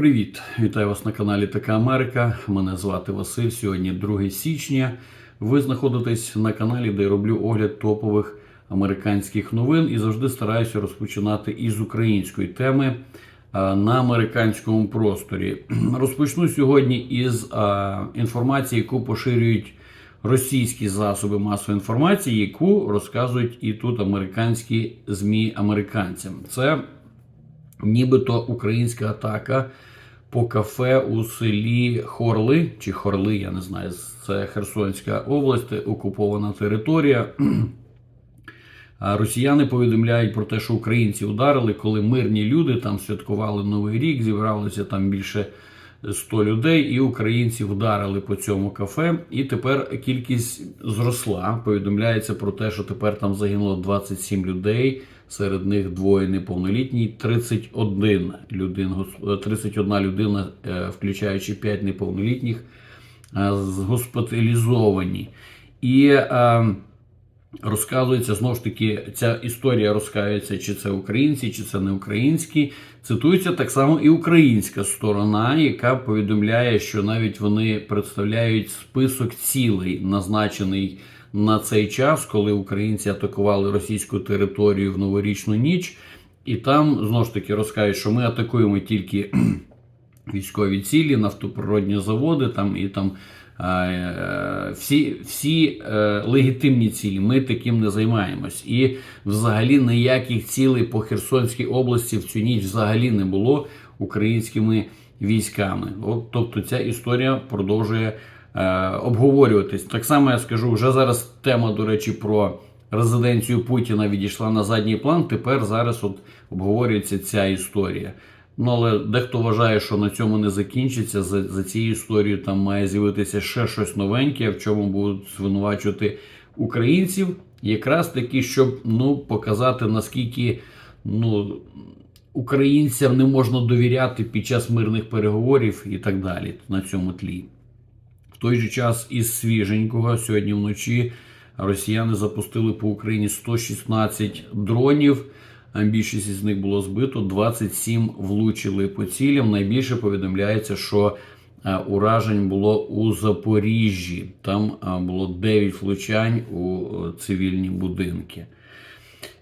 Привіт! Вітаю вас на каналі Така Америка. Мене звати Василь. Сьогодні 2 січня. Ви знаходитесь на каналі, де я роблю огляд топових американських новин і завжди стараюся розпочинати із української теми на американському просторі. Розпочну сьогодні із інформації, яку поширюють російські засоби масової інформації, яку розказують і тут американські ЗМІ американцям. Це нібито українська атака по кафе у селі Хорли чи Хорли, я не знаю, це Херсонська область, окупована територія. Росіяни повідомляють про те, що українці ударили, коли мирні люди там святкували Новий рік, зібралося там більше 100 людей, і українці вдарили по цьому кафе. І тепер кількість зросла. Повідомляється про те, що тепер там загинуло 27 людей. Серед них двоє неповнолітні, 31 людин, 31 людина, е, включаючи 5 неповнолітніх, е, госпіталізовані. І е, розказується знову ж таки, ця історія розказується, чи це українці, чи це не українські. Цитується так само і українська сторона, яка повідомляє, що навіть вони представляють список цілей, назначений на цей час, коли українці атакували російську територію в новорічну ніч. І там знову ж таки розкажуть, що ми атакуємо тільки військові цілі, нафтоприродні заводи там і там. Е, Всі всі е, легітимні цілі, ми таким не займаємось. І взагалі ніяких цілей по Херсонській області в цю ніч взагалі не було українськими військами. От, тобто ця історія продовжує е, обговорюватись. Так само я скажу, вже зараз тема, до речі, про резиденцію Путіна відійшла на задній план. Тепер зараз от обговорюється ця історія. Ну, але дехто вважає, що на цьому не закінчиться. За, за цією історією там має з'явитися ще щось новеньке, в чому будуть звинувачувати українців, якраз таки, щоб ну, показати наскільки ну, українцям не можна довіряти під час мирних переговорів і так далі на цьому тлі. В той же час із свіженького сьогодні вночі росіяни запустили по Україні 116 дронів. Більшість із них було збито, 27 влучили по цілям. Найбільше повідомляється, що е, уражень було у Запоріжжі. Там е, було 9 влучань у е, цивільні будинки.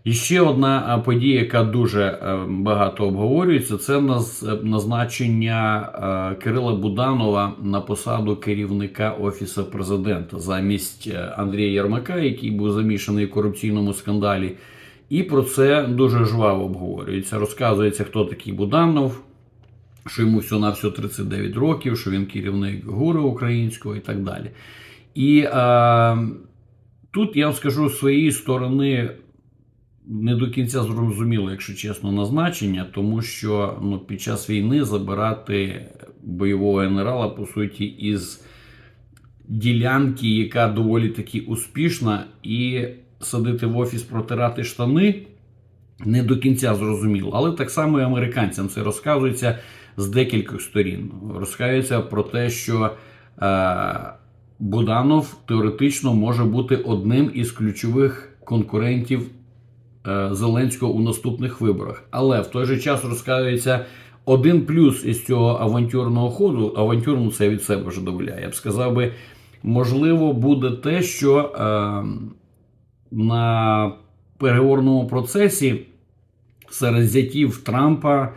І ще одна подія, яка дуже багато обговорюється, це назначення Кирила Буданова на посаду керівника Офісу президента замість Андрія Єрмака, який був замішаний в корупційному скандалі. І про це дуже жваво обговорюється. Розказується, хто такий Буданов, що йому всього на всього 39 років, що він керівник гуру українського і так далі. І е, тут я вам скажу з своєї сторони. Не до кінця зрозуміло, якщо чесно, назначення, тому що ну, під час війни забирати бойового генерала, по суті, із ділянки, яка доволі таки успішна, і садити в офіс протирати штани не до кінця зрозуміло. Але так само і американцям це розказується з декількох сторін. Розказується про те, що е, Буданов теоретично може бути одним із ключових конкурентів е, Зеленського у наступних виборах. Але в той же час розказується один плюс із цього авантюрного ходу. Авантюрну це від себе вже дозволяє. Я б сказав би, можливо, буде те, що е, на переговорному процесі серед зятів Трампа,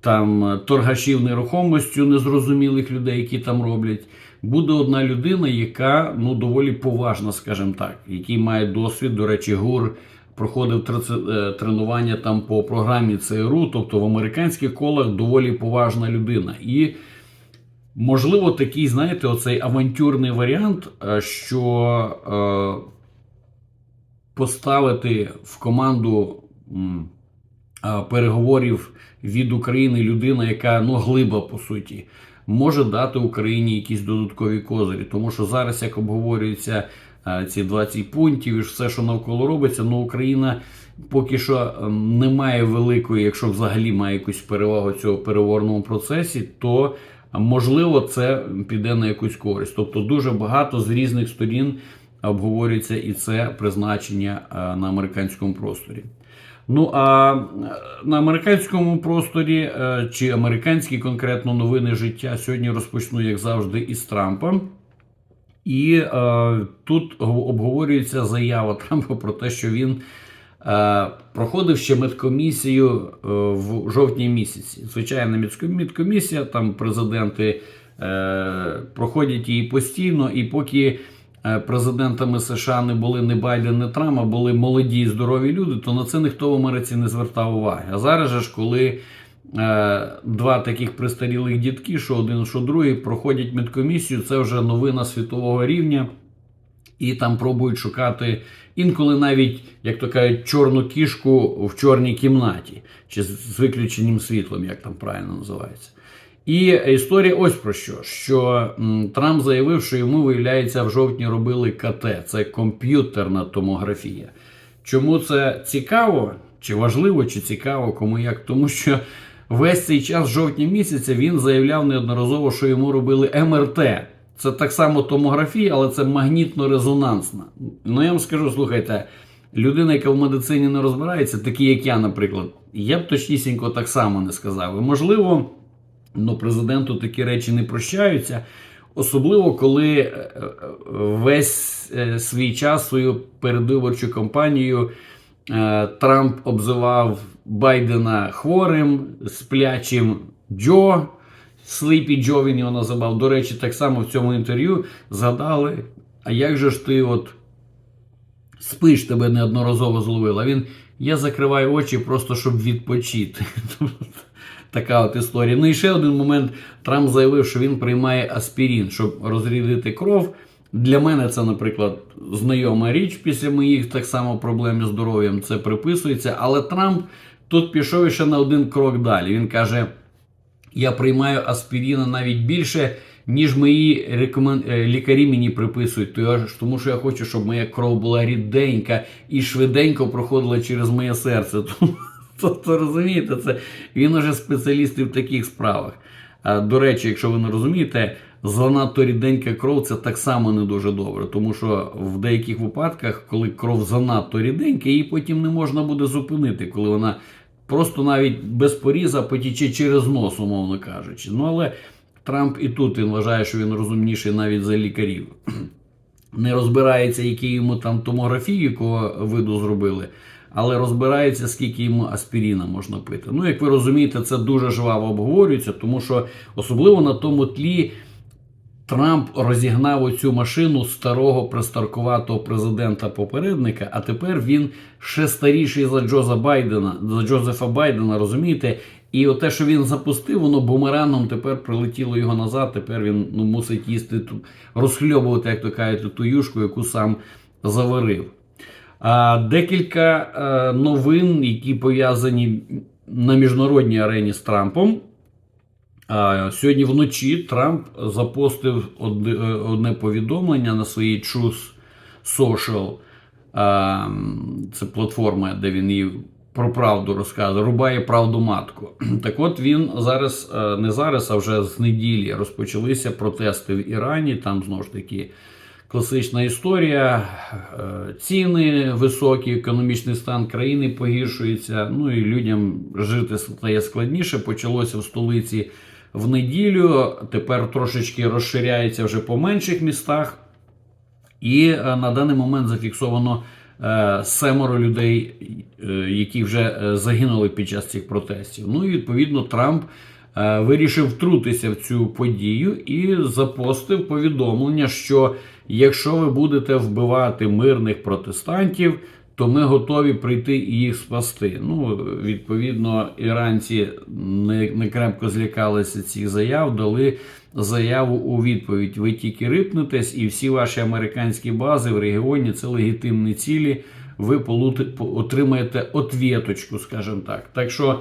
там торгашів нерухомостю незрозумілих людей, які там роблять, буде одна людина, яка ну доволі поважна, скажімо так, який має досвід. До речі, ГУР проходив е, тренування там по програмі ЦРУ, тобто в американських колах доволі поважна людина. І можливо, такий, знаєте, оцей авантюрний варіант, е, що. Поставити в команду переговорів від України людина, яка ну глиба по суті, може дати Україні якісь додаткові козирі. Тому що зараз, як обговорюються ці 20 пунктів і все, що навколо робиться, ну Україна. Поки що ем, немає великої, якщо взагалі має якусь перевагу в цьому переговорному процесі, то можливо це піде на якусь користь. Тобто дуже багато з різних сторін обговорюється і це призначення е, на американському просторі. Ну а е, на американському просторі е, чи американські конкретно новини життя сьогодні розпочну, як завжди, із Трампа. І е, тут обговорюється заява Трампа про те, що він е, проходив ще медкомісію е, в жовтні місяці. Звичайна медкомісія, там президенти е, проходять її постійно, і поки президентами США не були не Байден, не Трамп, а були молоді і здорові люди, то на це ніхто в Америці не звертав уваги. А зараз же ж, коли е, два таких пристарілих дітки, що один, що другий, проходять медкомісію, це вже новина світового рівня. І там пробують шукати інколи навіть, як то кажуть, чорну кішку в чорній кімнаті, чи з виключеним світлом, як там правильно називається. І історія ось про що: що Трамп заявив, що йому, виявляється, в жовтні робили КТ, це комп'ютерна томографія. Чому це цікаво, чи важливо, чи цікаво, кому як? Тому що весь цей час, жовтня місяця, він заявляв неодноразово, що йому робили МРТ. Це так само томографія, але це магнітно-резонансна. Ну я вам скажу, слухайте, людина, яка в медицині не розбирається, такі як я, наприклад, я б точнісінько так само не сказав. І можливо, ну, президенту такі речі не прощаються. Особливо, коли е, е, весь е, свій час, свою передвиборчу кампанію Трамп обзивав Байдена хворим, сплячим Джо. Сліпі Джо він його називав. До речі, так само в цьому інтерв'ю згадали, а як же ж ти от спиш тебе неодноразово зловив? А він я закриваю очі просто щоб відпочити. Така от історія. Ну і ще один момент. Трамп заявив, що він приймає аспірин, щоб розрядити кров. Для мене це, наприклад, знайома річ після моїх так само проблем з здоров'ям. Це приписується. Але Трамп тут пішов ще на один крок далі. Він каже: я приймаю аспіріна навіть більше, ніж мої рекомен... е, лікарі мені приписують. То я Тому що я хочу, щоб моя кров була ріденька і швиденько проходила через моє серце. Тому- Тобто, розумієте, це він уже спеціаліст в таких справах. А, До речі, якщо ви не розумієте, занадто ріденька кров це так само не дуже добре, тому що в деяких випадках, коли кров занадто ріденька, її потім не можна буде зупинити, коли вона просто навіть без поріза потіче через нос, умовно кажучи. Ну але Трамп і тут він вважає, що він розумніший навіть за лікарів. Не розбирається, які йому там томографії, якого виду зробили, але розбирається, скільки йому аспіріна можна пити. Ну, як ви розумієте, це дуже жваво обговорюється, тому що особливо на тому тлі Трамп розігнав оцю машину старого пристаркуватого президента попередника, а тепер він ще старіший за Джоза Байдена, за Джозефа Байдена, розумієте? І те, що він запустив, воно бумераном тепер прилетіло його назад. Тепер він ну, мусить їсти розхльобувати, як то кажуть, ту юшку, яку сам заварив. Декілька е, новин, які пов'язані на міжнародній арені з Трампом. Сьогодні вночі Трамп запостив одне, е, повідомлення на своїй Truth Social. Це платформа, де він її про правду розказує, рубає правду матку. Так от він зараз, е, не зараз, а вже з неділі розпочалися протести в Ірані. Там знову ж таки класична історія. Е, Ціни високі, економічний стан країни погіршується. Ну і людям жити стає складніше. Почалося в столиці в неділю. Тепер трошечки розширяється вже по менших містах. І е, на даний момент зафіксовано е, семеро людей, які вже загинули під час цих протестів. Ну і відповідно Трамп вирішив втрутитися в цю подію і запостив повідомлення, що якщо ви будете вбивати мирних протестантів, то ми готові прийти і їх спасти. Ну, відповідно, іранці не, не крепко злякалися цих заяв, дали заяву у відповідь. Ви тільки рипнетесь, і всі ваші американські бази в регіоні це легітимні цілі. Ви отримаєте отвіточку, скажімо так. Так що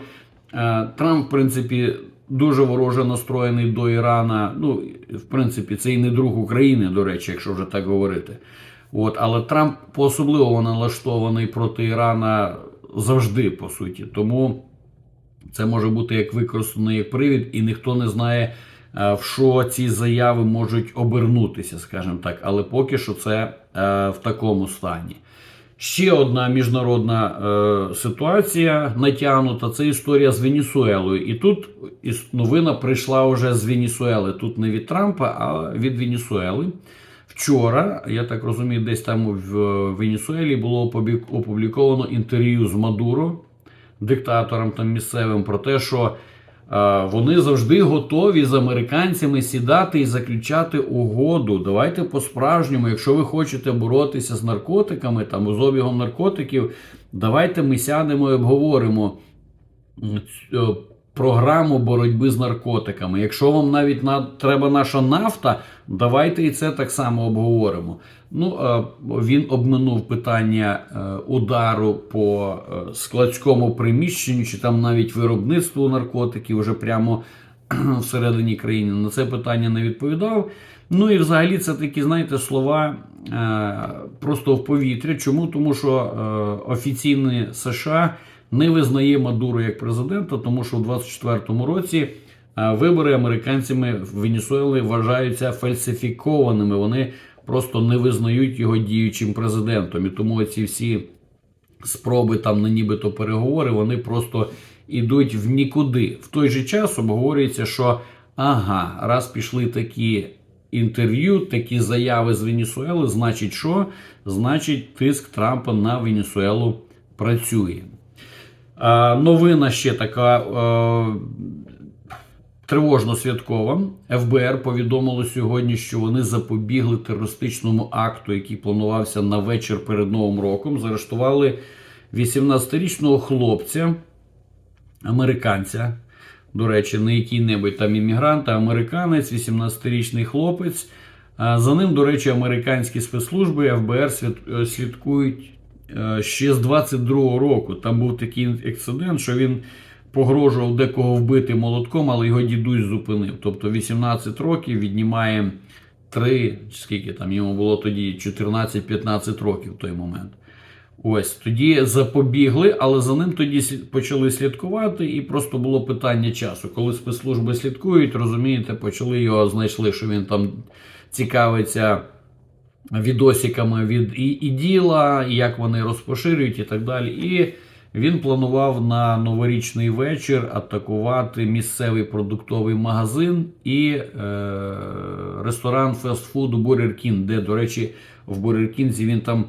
е, Трамп, в принципі, дуже вороже настроєний до Ірана. Ну, в принципі, це і не друг України, до речі, якщо вже так говорити. От, але Трамп по-особливо налаштований проти Ірана завжди, по суті. Тому це може бути як використано як привід, і ніхто не знає, е, в що ці заяви можуть обернутися, скажімо так. Але поки що це е, в такому стані. Ще одна міжнародна е, ситуація натягнута це історія з Венесуелою. І тут новина прийшла вже з Венесуели. Тут не від Трампа, а від Венесуели. Вчора, я так розумію, десь там в Венесуелі було опублі- опубліковано інтерв'ю з Мадуро, диктатором там місцевим, про те, що вони завжди готові з американцями сідати і заключати угоду. Давайте по-справжньому, якщо ви хочете боротися з наркотиками, там з обігом наркотиків, давайте ми сядемо і обговоримо е, програму боротьби з наркотиками. Якщо вам навіть на, треба наша нафта, давайте і це так само обговоримо. Ну, він обминув питання е, удару по е, складському приміщенню, чи там навіть виробництву наркотиків вже прямо всередині країни. На це питання не відповідав. Ну і взагалі це такі, знаєте, слова е, просто в повітря. Чому? Тому що офіційні США не визнає Мадуро як президента, тому що у 24-му році е, вибори американцями в Венесуелі вважаються фальсифікованими. Вони просто не визнають його діючим президентом. І тому ці всі спроби там на нібито переговори, вони просто йдуть в нікуди. В той же час обговорюється, що ага, раз пішли такі інтерв'ю, такі заяви з Венесуели, значить що? Значить, тиск Трампа на Венесуелу працює. А, новина ще така. е, Тривожно святкова ФБР повідомило сьогодні, що вони запобігли терористичному акту, який планувався на вечір перед Новим роком. Заарештували 18-річного хлопця, американця. До речі, не який-небудь там іммігрант, а американець, 18-річний хлопець. За ним, до речі, американські спецслужби ФБР е, слідкують е, ще з 22-го року. Там був такий інцидент, що він погрожував декого вбити молотком, але його дідусь зупинив. Тобто 18 років віднімає 3, скільки там йому було тоді 14-15 років в той момент. Ось тоді запобігли, але за ним тоді почали слідкувати, і просто було питання часу. Коли спецслужби слідкують, розумієте, почали його знайшли, що він там цікавиться відосиками від і, і діла, і як вони розпоширюють, і так далі. І він планував на новорічний вечір атакувати місцевий продуктовий магазин і е, ресторан Burger King, де, до речі, в King він там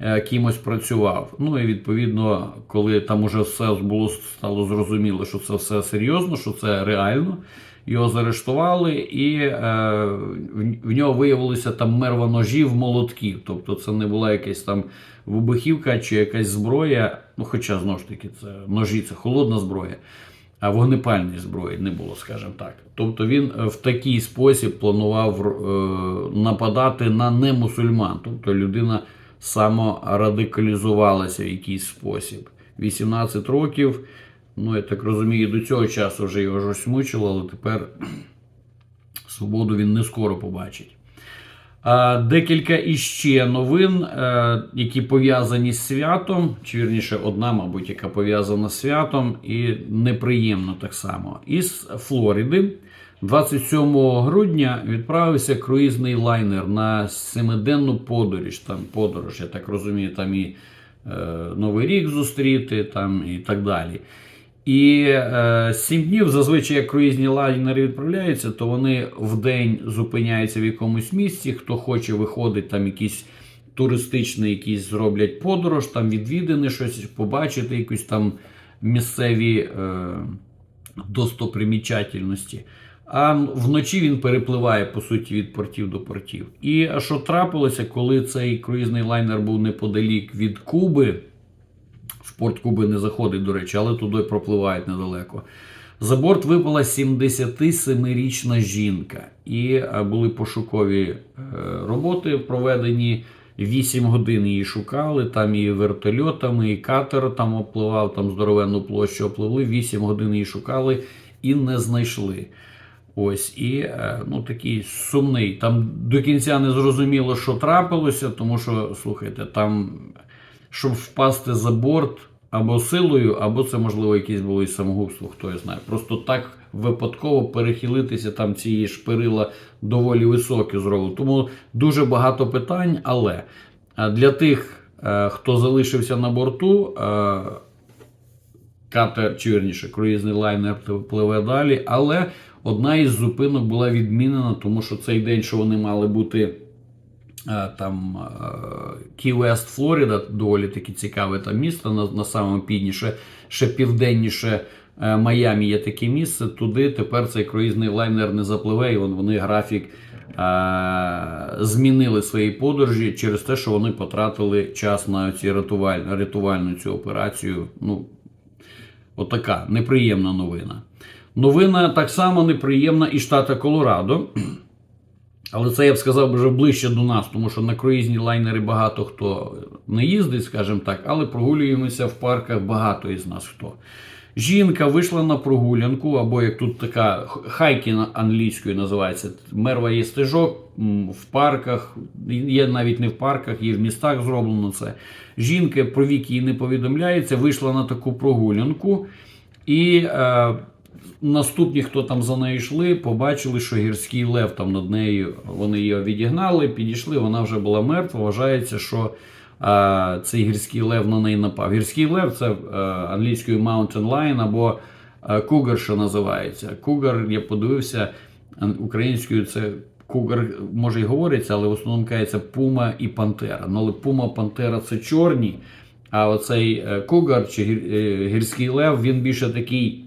е, кимось працював. Ну і відповідно, коли там уже все було стало зрозуміло, що це все серйозно, що це реально. Його заарештували, і е, в- нього виявилося там мерва ножів, молотків. Тобто це не була якась там вибухівка чи якась зброя. Ну, хоча знову ж таки, це ножі, це холодна зброя, а вогнепальної зброї не було, скажімо так. Тобто він е, в такий спосіб планував е, нападати на немусульман. Тобто людина саморадикалізувалася в якийсь спосіб. 18 років. Ну, я так розумію, до цього часу вже його щось мучило, але тепер свободу він не скоро побачить. Декілька іще новин, е, які пов'язані з святом, чи вірніше, одна, мабуть, яка пов'язана з святом, і неприємно так само. Із Флориди 27 грудня відправився круїзний лайнер на семиденну подорож. Там подорож, я так розумію, там і е, Новий рік зустріти, там і так далі. І е, днів зазвичай, як круїзні лайнери відправляються, то вони в день зупиняються в якомусь місці. Хто хоче, виходить там якийсь туристичний, якийсь зроблять подорож, там відвідини, щось побачити, якісь там місцеві е, достопримічательності. А вночі він перепливає по суті від портів до портів. І що трапилося, коли цей круїзний лайнер був неподалік від Куби? Порт Куби не заходить, до речі, але туди пропливають недалеко. За борт випала 77-річна жінка, і е, були пошукові е, роботи проведені. 8 годин її шукали, там і вертольотами, і катер там опливав, там здоровенну площу опливли. 8 годин її шукали і не знайшли. Ось і е, ну такий сумний. Там до кінця не зрозуміло, що трапилося, тому що слухайте, там щоб впасти за борт або силою, або це можливо якесь було і самогубство, хто я знає. Просто так випадково перехилитися там ці шпирила доволі високі зробили. Тому дуже багато питань, але для тих е, хто залишився на борту, е, катер, чи вірніше, круїзний лайнер пливе далі. Але одна із зупинок була відмінена, тому що цей день, що вони мали бути е, там Кі Вест, Флорида, доволі таки цікаве там місто на, на самому півдніше, ще південніше. е, Майамі є таке місце. Туди тепер цей круїзний лайнер не запливе, і вони графік е, змінили свої подорожі через те, що вони потратили час на ці рятувальну, рятувальну цю операцію. Ну, отака неприємна новина. Новина так само неприємна і штата Колорадо. Але це я б сказав вже ближче до нас, тому що на круїзні лайнери багато хто не їздить, скажімо так, але прогулюємося в парках багато із нас хто. Жінка вийшла на прогулянку, або як тут така хайки англійською називається. Мерва є стежок в парках, є навіть не в парках, є в містах зроблено це. Жінка про вік не повідомляється, вийшла на таку прогулянку. І е, наступні, хто там за нею йшли, побачили, що гірський лев там над нею, вони її відігнали, підійшли, вона вже була мертва. Вважається, що е, цей гірський лев на неї напав. Гірський лев це е, англійською mountain lion або е, cougar, що називається. Cougar, я подивився, українською це. Кугар може й говориться, але в основному кається пума і пантера. Ну, але пума, пантера це чорні, а оцей е, кугар чи гір- е, гірський лев, він більше такий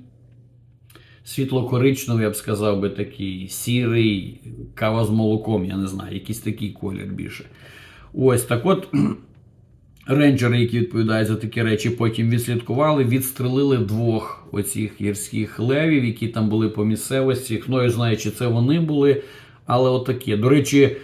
світло-коричневий, я б сказав би такий сірий, кава з молоком, я не знаю, якийсь такий колір більше. Ось так от. Рейнджери, які відповідають за такі речі, потім відслідкували, відстрелили двох оцих гірських левів, які там були по місцевості. Хто знає, чи це вони були, але отакі. До речі, е,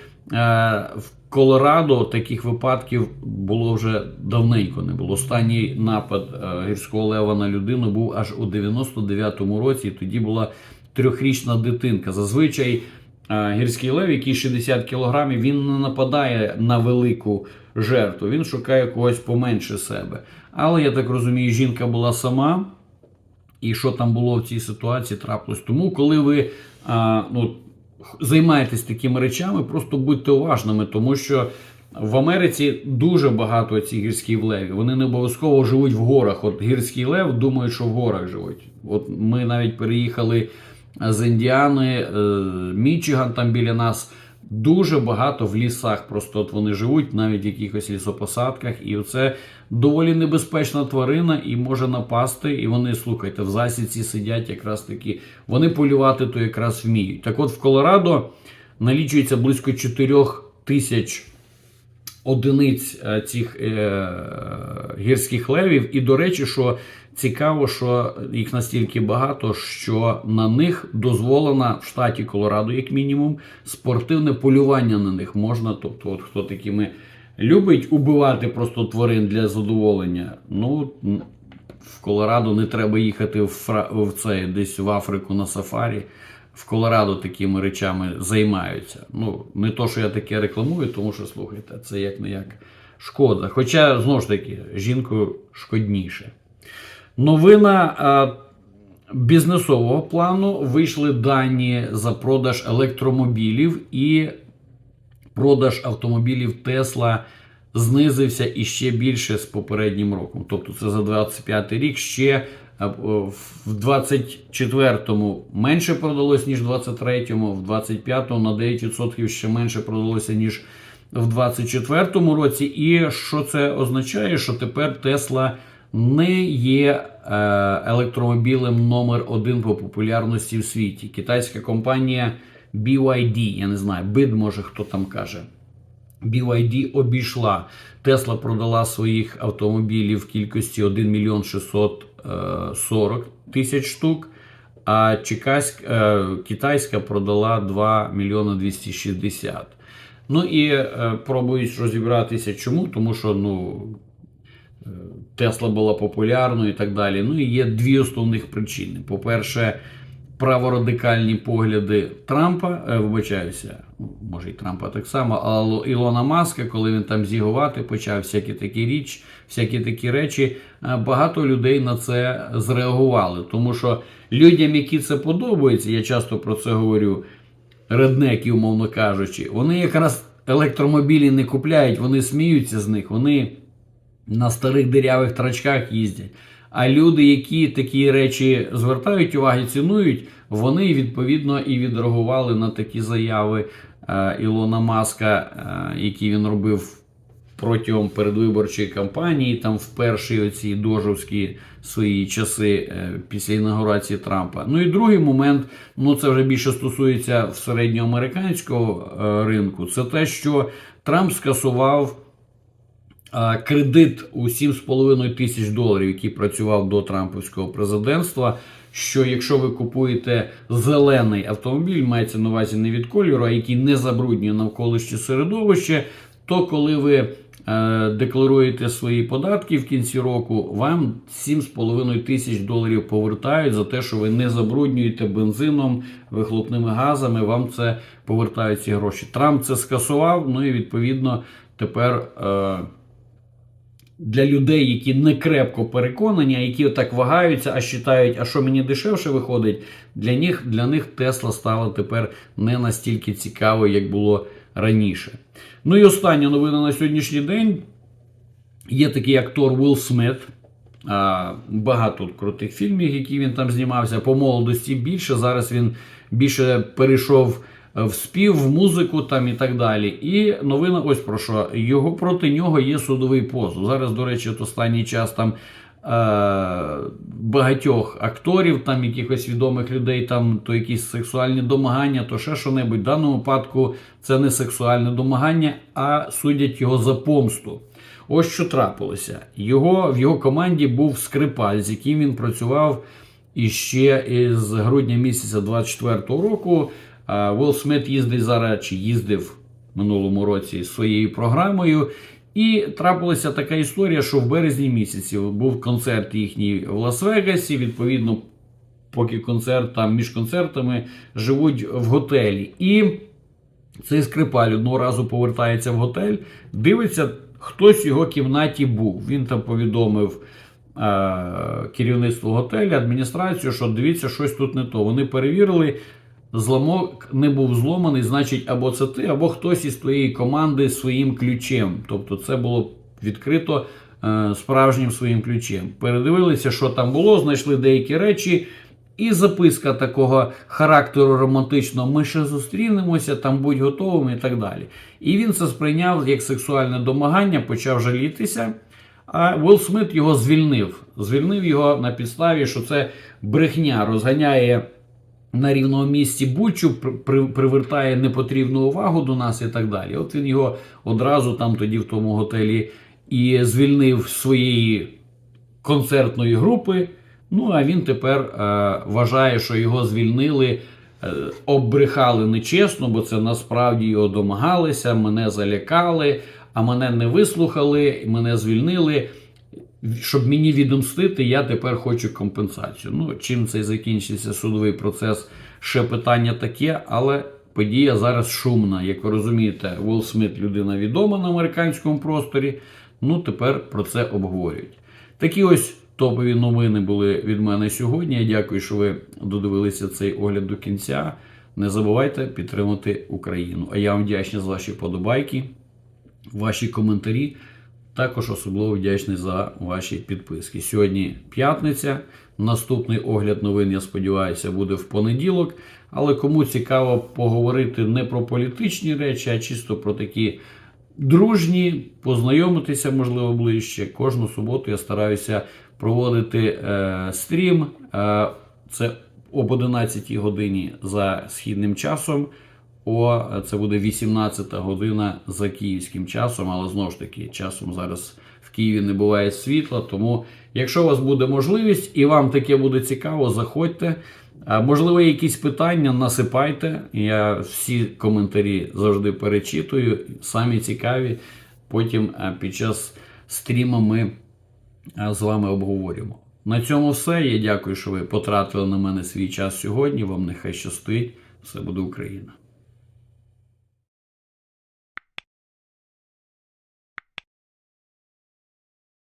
в Колорадо таких випадків було вже давненько не було. Останній напад е, гірського лева на людину був аж у 99-му році. і Тоді була трьохрічна дитинка. Зазвичай е, гірський лев, який 60 кілограмів, він не нападає на велику жертву. Він шукає когось поменше себе. Але я так розумію, жінка була сама. І що там було в цій ситуації трапилось. Тому, коли ви а, ну, х- займаєтесь такими речами, просто будьте уважними, тому що в Америці дуже багато цих гірських левів. Вони не обов'язково живуть в горах. От гірський лев думають, що в горах живуть. От ми навіть переїхали з Індіани, е, Мічиган там біля нас. Дуже багато в лісах, просто от вони живуть, навіть в якихось лісопосадках, і це доволі небезпечна тварина і може напасти. І вони, слухайте, в засідці сидять якраз такі. Вони полювати то якраз вміють. Так от в Колорадо налічується близько 4 тисяч одиниць е, цих е, гірських левів. І до речі, що цікаво, що їх настільки багато, що на них дозволено в штаті Колорадо, як мінімум, спортивне полювання на них можна. Тобто, от хто такими любить убивати просто тварин для задоволення, ну. В Колорадо не треба їхати в, Фра... в це, десь в Африку на сафарі. В Колорадо такими речами займаються. Ну, не то, що я таке рекламую, тому що слухайте, це як не як шкода. Хоча, знову ж таки, жінкою шкодніше. Новина а, бізнесового плану вийшли дані за продаж електромобілів і продаж автомобілів Тесла знизився іще більше з попереднім роком. Тобто це за 25 рік ще е, в 24-му менше продалось, ніж в 23-му, в 25-му на 9% ще менше продалося, ніж в 24-му році. І що це означає? Що тепер Тесла не є е, електромобілем номер один по популярності в світі. Китайська компанія BYD, я не знаю, BID, може хто там каже. BYD обійшла. Тесла продала своїх автомобілів в кількості 1 мільйон 640 тисяч штук, а чекаська, е, китайська продала 2 мільйони 260. Ну і е, пробують розібратися чому, тому що ну, е, Тесла була популярною і так далі. Ну і є дві основних причини. По-перше, праворадикальні погляди Трампа, е, вибачаюся, може і Трампа так само, але Ілона Маска, коли він там зігувати почав всякі такі річ, всякі такі речі, е, багато людей на це зреагували. Тому що людям, які це подобається, я часто про це говорю, реднеки, умовно кажучи, вони якраз електромобілі не купляють, вони сміються з них, вони на старих дирявих трачках їздять. А люди, які такі речі звертають увагу, цінують, вони відповідно і відреагували на такі заяви е, Ілона Маска, е, які він робив протягом передвиборчої кампанії, там в перші оці дожовські свої часи е, після інаугурації Трампа. Ну і другий момент, ну це вже більше стосується середньоамериканського ринку, це те, що Трамп скасував кредит у 7,5 тисяч доларів, який працював до Трампівського президентства. Що якщо ви купуєте зелений автомобіль, мається на увазі не від кольору, а який не забруднює навколишнє середовище, то коли ви е, декларуєте свої податки в кінці року, вам 7,5 тисяч доларів повертають за те, що ви не забруднюєте бензином, вихлопними газами. Вам це повертають ці гроші. Трамп це скасував. Ну і відповідно тепер. Е, для людей, які не крепко переконані, а які отак вагаються, а вважають, а що мені дешевше виходить, для них для них Тесла стала тепер не настільки цікавою, як було раніше. Ну і остання новина на сьогоднішній день. Є такий актор Уилл Смит. Багато крутих фільмів, які він там знімався. По молодості більше. Зараз він більше перейшов в спів, в музику там і так далі. І новина ось про що. Його проти нього є судовий позов. Зараз, до речі, от останній час там. е, Багатьох акторів, там якихось відомих людей, там то якісь сексуальні домагання, то ще що-небудь. В даному випадку це не сексуальне домагання, а судять його за помсту. Ось що трапилося. Його, В його команді був скрипаль, з яким він працював іще із грудня місяця 24-го року. Уилл Смит їздить зараз чи їздив минулому році з своєю програмою. І трапилася така історія, що в березні місяці був концерт їхній в Лас-Вегасі. Відповідно, поки концерт там між концертами живуть в готелі. І цей скрипаль одного разу повертається в готель, дивиться, хтось в його кімнаті був. Він там повідомив е- керівництво готелю, адміністрацію, що дивіться, щось тут не то. Вони перевірили. Зламок не був зломаний, значить, або це ти, або хтось із твоєї команди своїм ключем. Тобто, це було відкрито е, справжнім своїм ключем. Передивилися, що там було, знайшли деякі речі, і записка такого характеру романтичного: ми ще зустрінемося, там будь готовими і так далі. І він це сприйняв як сексуальне домагання, почав жалітися. А Уилл Смит його звільнив. Звільнив його на підставі, що це брехня розганяє на рівному місці Бучу привертає непотрібну увагу до нас і так далі. От він його одразу там тоді в тому готелі і звільнив своєї концертної групи. Ну а він тепер е, вважає, що його звільнили, е, оббрехали нечесно, бо це насправді його домагалися, мене залякали, а мене не вислухали, мене звільнили. Щоб мені відомстити, я тепер хочу компенсацію. Ну, чим це закінчиться судовий процес, ще питання таке, але подія зараз шумна. Як ви розумієте, Уилл Смит людина відома на американському просторі. Ну, тепер про це обговорюють. Такі ось топові новини були від мене сьогодні. Я дякую, що ви додивилися цей огляд до кінця. Не забувайте підтримати Україну. А я вам вдячний за ваші подобайки, ваші коментарі. Також особливо вдячний за ваші підписки. Сьогодні п'ятниця. Наступний огляд новин, я сподіваюся, буде в понеділок. Але кому цікаво поговорити не про політичні речі, а чисто про такі дружні, познайомитися, можливо, ближче. Кожну суботу я стараюся проводити е, стрім. Е, це об 11 годині за східним часом. О, це буде 18 година за київським часом, але знову ж таки, часом зараз в Києві не буває світла. Тому, якщо у вас буде можливість і вам таке буде цікаво, заходьте. Можливо, якісь питання насипайте. Я всі коментарі завжди перечитую, самі цікаві. Потім під час стріму ми з вами обговорюємо. На цьому все. Я дякую, що ви потратили на мене свій час сьогодні. Вам нехай щастить. Все буде Україна.